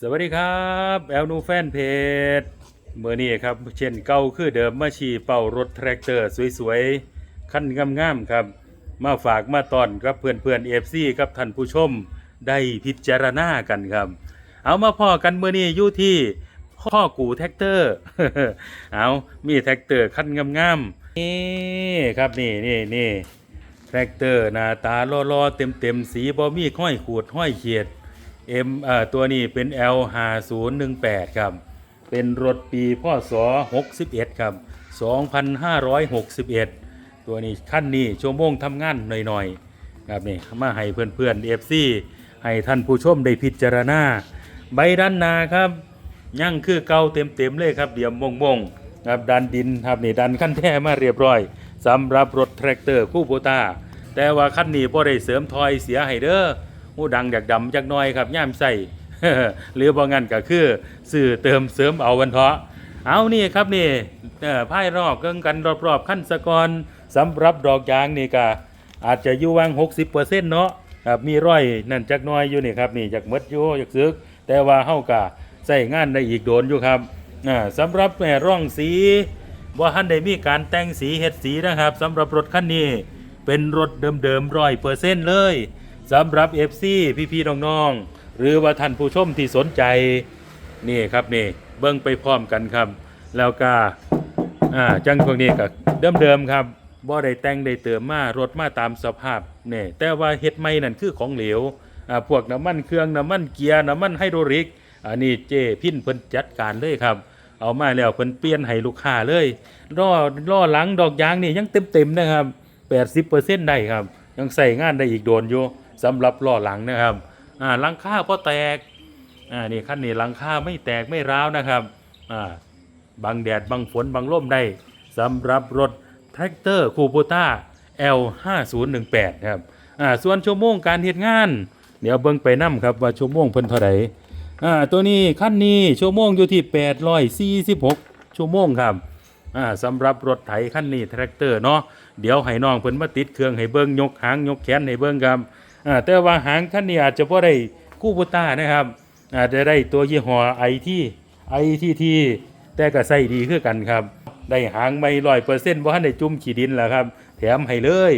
สวัสดีครับแอลนูแฟนเพจเมื่อนี้ครับ เช่นเก่าคือเดิมมาชีเป่ารถแทรกเตอร์สวยๆขั้นงามๆครับ มาฝากมาตอนกับเพื่อนๆเอฟซีกับท่านผู้ชมได้พิจารณากันครับ เอามาพ่อกันเมื่อนี้อยู่ที่พ่อกูแท็กเตอร์ เอามีแท็กเตอร์ขั้นงามๆนี่ครับนี่นี่นี่แท็กเตอร์หน้าตาล่อๆเต็มๆสีบอมีห้อยขูดห้อยเขียด M เอ่อตัวนี้เป็น L 5 0 1 8ครับ เป็นรถปีพศ61ครับ2561 ตัวนี้ขั้นนี้ชั่วโมงทำงานหน่อยๆครับนี่มาให้เพื่อนๆ FC ให้ท่านผู้ชมได้พิจารณา ใบด้านหนาครับยังคือเก่าเต็มๆเลยครับเดี่ยมมงๆครับดันดินครับนี่ดันขั้นแท้มาเรียบร้อยสำหรับรถแทรกเตอร์คู่โบตาแต่ว่าขั้นนี้พ่ได้เสริมทอยเสียให้เด้อ หูดังอยากดำจักน้อยครับย่ามใส่หรือบ่งั้นก็คือสื่อเติมเสริมเอาวันเถาะเอานี่ครับนี่เอ่อพารอบเกิงกันรอบๆขั้นสะกอนสำหรับดอกยางนี่ก็อาจจะอยู่วาง 60%เนาะครับมีร้อยนั่นจักน้อยอยู่นี่ครับนี่จากมดอยู่จากซึก แต่ว่าเฮาก็ใช้งานได้อีกโดนอยู่ครับอ่าสำหรับแม่ร่องสีบ่าทันได้มีการแต่งสีเฮ็ดสีนะครับสำหรับรถคันนี้เป็นรถเดิมๆร้อยเปอร์เซ็นต์เลย สำหรับ FC พี่ๆน้องๆหรือว่าท่านผู้ชมที่สนใจนี่ครับนี่เบิ้งไปพร้อมกันครับ แล้วก็อ่าจังพวกนี้ก็เดิมๆครับบ่ได้แต่งได้เติมมารถมาตามสภาพนี่แต่ว่าเฮ็ดใหม่นั่นคือของเหลวอ่าพวกน้ำมันเครื่องน้ำมันเกียร์น้ำมันไฮโดรลิกอันนี้เจพินเพิ่นจัดการเลยครับ เอามาแล้วเพิ่นเปลี่ยนให้ลูกค้าเลยล้อล้อหลังดอกยางนี่ยังเต็มๆนะครับ80%ได้ครับ ยังใส่งานได้อีกโดนอยู่ สำหรับล้อหลังนะครับอ่าหลังคาพอแตกอ่านี่ขั้นนี้หลังคาไม่แตกไม่ร้าวนะครับอ่าบังแดดบังฝนบังลมได้สำหรับรถแท็กเตอร์คูโบต้า L 5 0 1 8 ครับอ่าส่วนชั่วโมงการเฮ็ดงาน เดี๋ยวเบิ่งไปนํครับว่าชั่วโมงเพิ่นเท่าไหร่อ่าตัวนี้ขั้นนี้ชั่วโมงอยู่ที่ 846 ชั่วโมงครับอ่าสำหรับรถไถคันนี้แทรกเตอร์เนาะเดี๋ยวให้น้องเพิ่นมาติดเครื่องให้เบิ่งยกหางยกแขนให้เบิ่งครับ แต่ว่าหางคันนี้อาจจะบ่ได้คู่บุต้านะครับอาจจะได้ตัวยี่ห้อไอที่ไอที่ที่แต่ก็ใส่ดีคือกันครับ ได้หางไม่ร้อยเปอร์เซ็นต์บ่ทันได้จุ่มขีดินแล้วครับ แถมให้เลย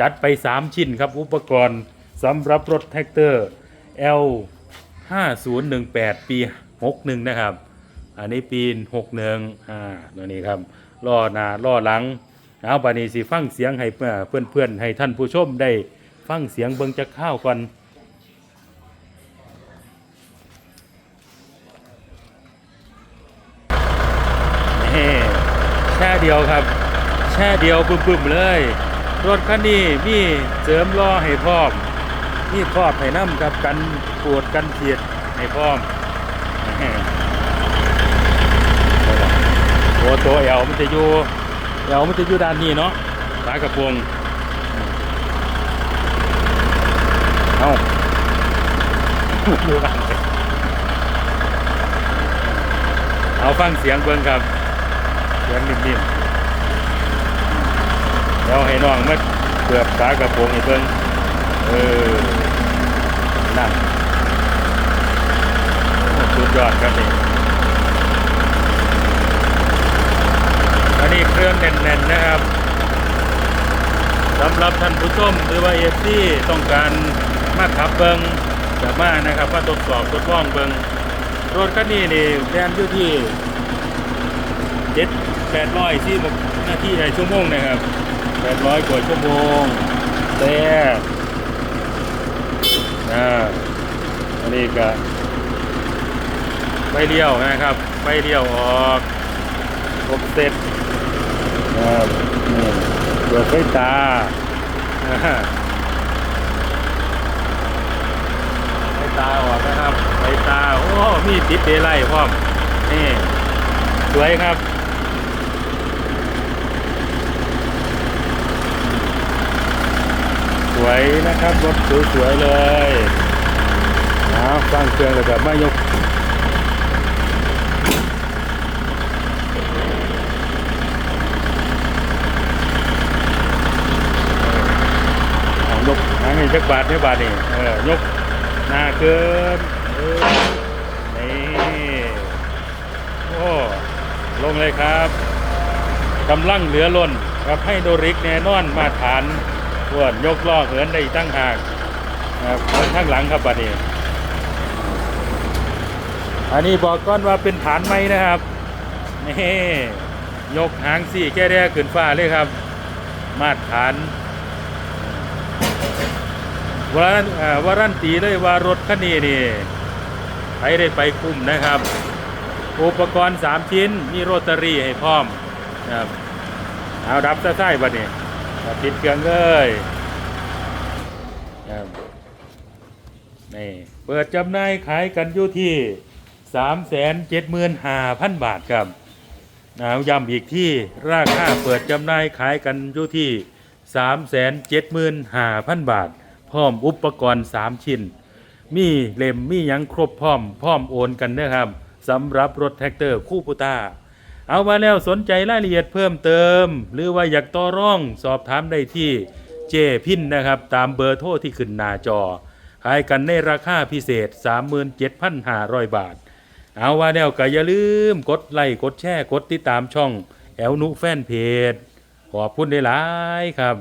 จัดไป 3 ชิ้นครับ อุปกรณ์สำหรับรถแท็กเตอร์ L 5018 ปี 61 นะครับ อันนี้ปีนหกหนึ่งอ่าตัวนี้ครับล่อหน้าล่อหลัง เอาบานีสิฟังเสียงให้เพื่อนเพื่อนให้ท่านผู้ชมได้ ฟังเสียงเบิ่งจะข้าวก่อนนี่แช่เดียวครับ แช่เดียวปึ้มๆเลย รถคันนี้มีเสริมล้อให้พร้อมมีครอบให้น้ำกับกันปวดกันเฉียดให้พร้อมโอ้ตัวเอวมันจะอยู่เอวมันจะอยู่ด้านนี้เนาะฝากระโปรงเอา อยู่ด้านเอาฟังเสียงเบิ่งครับ เสียงนิ่มๆเดี๋ยวให้น้องมาเปิดฝากระโปรงให้เบิ่งเออนั่นสุดยอดครับนี่อันนี้เครื่องแน่นๆนะครับสำหรับท่านผู้ชมหรือว่าเอฟซีต้องการมาขับเบิง จะมานะครับมาทดสอบทดลองเบิงรถคันนี้นี่แรงอยู่ที่เจ็ดแปดร้อยที่หน้าที่ในชั่วโมงนะครับแปดร้อยกว่าชั่วโมงแต่อ่าอันนี้ก็ไฟเลี้ยวนะครับไฟเลี้ยวออกครบเสร็จครับนี่เปิดไฟตาอ่าไฟตาออก นะครับไฟตา โอ้ มีติดเดไลท์พร้อม นี่ สวยครับสวยนะครับรถสวยๆเลยนะฟังเครื่องแล้วก็มายกเอายกหางให้จักบาทให้บาทนี่เออยกหน้าเกิน นี่โอ้ลงเลยครับกำลังเหลือล้นครับให้โดริกแน่นอนมาฐานปวดยกล้อเหินได้ตั้งหากครับข้างหลังครับบัดนี้อันนี้บอกก้อนว่าเป็นฐานไม้นะครับนี่ยกหางสี่แก้แร่ขึ้นฟ้าเลยครับ มาฐานวารันวรันตีเลยวารถคันนี้นี่ ใครได้ไปคุ้มนะครับ อุปกรณ์ 3 ชิ้น มีโรตารี่ให้พร้อมนะครับเอาดับซะไส้บัดนี้ติดเครื่องเลยครับนี่เปิดจำหน่ายขายกันอยู่ที่ 375,000 บาทครับเอาย้ำอีกที่ราคาเปิดจำหน่ายขายกันอยู่ที่ 375,000 บาท พร้อมอุปกรณ์ 3 ชิ้น มีเล่มมีหยังครบพร้อมพร้อมโอนกันนะครับสำหรับรถแท็กเตอร์คู่พุต้าเอามาแล้วสนใจรายละเอียดเพิ่มเติม หรือว่าอยากต่อร่องสอบถามได้ที่เจพินนะครับ ตามเบอร์โทรที่ขึ้นหน้าจอ ขายกันในราคาพิเศษ 37,500 บาท เอาว่าแล้วก็อย่าลืมกดไลค์กดแชร์กดติดตามช่องแอลนุแฟนเพจขอบคุณได้หลายครับ